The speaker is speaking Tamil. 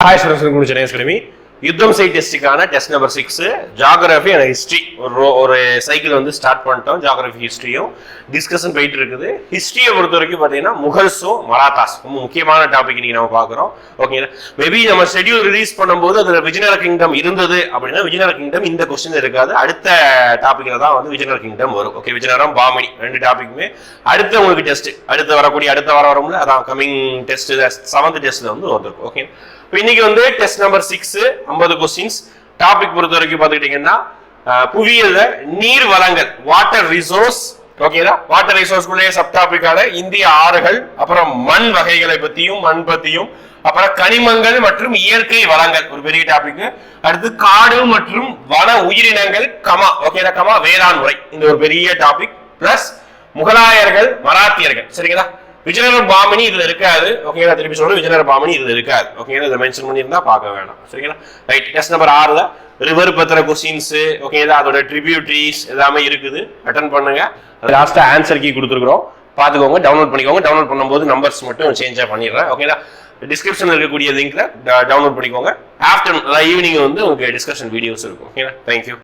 ஹாய் ஸ்டூடெண்ட்ஸ் குடி சென்னை அகாடமி யுத்தம் சை டெஸ்ட்டுக்கான test number six geography and history ஒரு ரோ- ஒரு சைக்கிள் வந்து ஸ்டார்ட் பண்ணிட்டோம் ஜாகிரபி ஹிஸ்ட்ரியும் டிஸ்கஷன் போயிட்டு இருக்குது. ஹிஸ்ட்ரியை பொறுத்த வரைக்கும் பார்த்தீங்கன்னா முகல்ஸும் மராத்தாஸ். ரொம்ப முக்கியமான டாபிக் இன்னைக்கு நம்ம பார்க்குறோம். ஓகேங்களா மேபி நம்ம ஷெட்யூல் ரிலீஸ் பண்ணும்போது அதில் விஜயநகர கிங்டம் இருந்தது அப்படின்னா விஜயநகர கிங்டம் இந்த கொஸ்டின் இருக்காது. அடுத்த டாப்பிக்கில் தான் வந்து விஜயநகர கிங்டம் வரும். ஓகே விஜயநகரம் பாமணி ரெண்டு டாபிக்குமே அடுத்த உங்களுக்கு டெஸ்ட் அடுத்து வரக்கூடிய அடுத்த வாரம் வரும்ல அதான் கமிங் டெஸ்ட் செவன்த் டெஸ்ட்டில் வந்து வந்திருக்கும். ஓகே இப்போ இன்னைக்கு வந்து டெஸ்ட் நம்பர் சிக்ஸ் ஐம்பது கொஸ்டின்ஸ் டாபிக் பொறுத்த வரைக்கும் பார்த்துக்கிட்டீங்கன்னா புவியில நீர் வளங்கள் வாட்டர் ரிசோர்ஸ் ஓகேதா வாட்டர் ரிசோர்ஸ்குள்ளே சப் டாபிக்கான இந்திய ஆறுகள் அப்புறம் மண் வகைகளை பத்தியும் மண் பத்தியும் அப்புறம் கனிமங்கள் மற்றும் இயற்கை வளங்கள். ஒரு பெரிய டாபிக் அடுத்து காடு மற்றும் வன உயிரினங்கள் கமா ஓகேதா கமா வேளாண் முறை இந்த ஒரு பெரிய டாபிக் பிளஸ் முகலாயர்கள் மராத்தியர்கள். சரிங்களா? விஜயநகர பாமணி இதுல இருக்காது. ஓகேங்களா திருப்பி சொல்லணும் விஜயநகர பாமணி இதுல இருக்காது. ஓகேங்களா இதை மென்ஷன் பண்ணியிருந்தா பார்க்க வேணாம். சரிங்களா? ரைட் டெஸ்ட் நம்பர் ஆறுல ரிவர் பத்திர கொஸ்டின்ஸ் ஓகேங்களா அதோட ட்ரிபியூட்ரிஸ் எல்லாமே இருக்குது. அட்டன் பண்ணுங்க. லாஸ்டா ஆன்சர் கீ கொடுத்துருக்குறோம். பார்த்துக்கோங்க டவுன்லோட் பண்ணிக்கோங்க. டவுன்லோட் பண்ணும்போது நம்பர்ஸ் மட்டும் சேஞ்சா பண்ணிடுறேன். ஓகேங்களா டிஸ்கிரிப்ஷன்ல இருக்கக்கூடிய லிங்க்ல டவுன்லோட் பண்ணிக்கோங்க. ஆஃப்டர்நூன் ஈவினிங் வந்து உங்களுக்கு டிஸ்கஷன் வீடியோஸ் இருக்கும். ஓகேங்களா தேங்க்யூ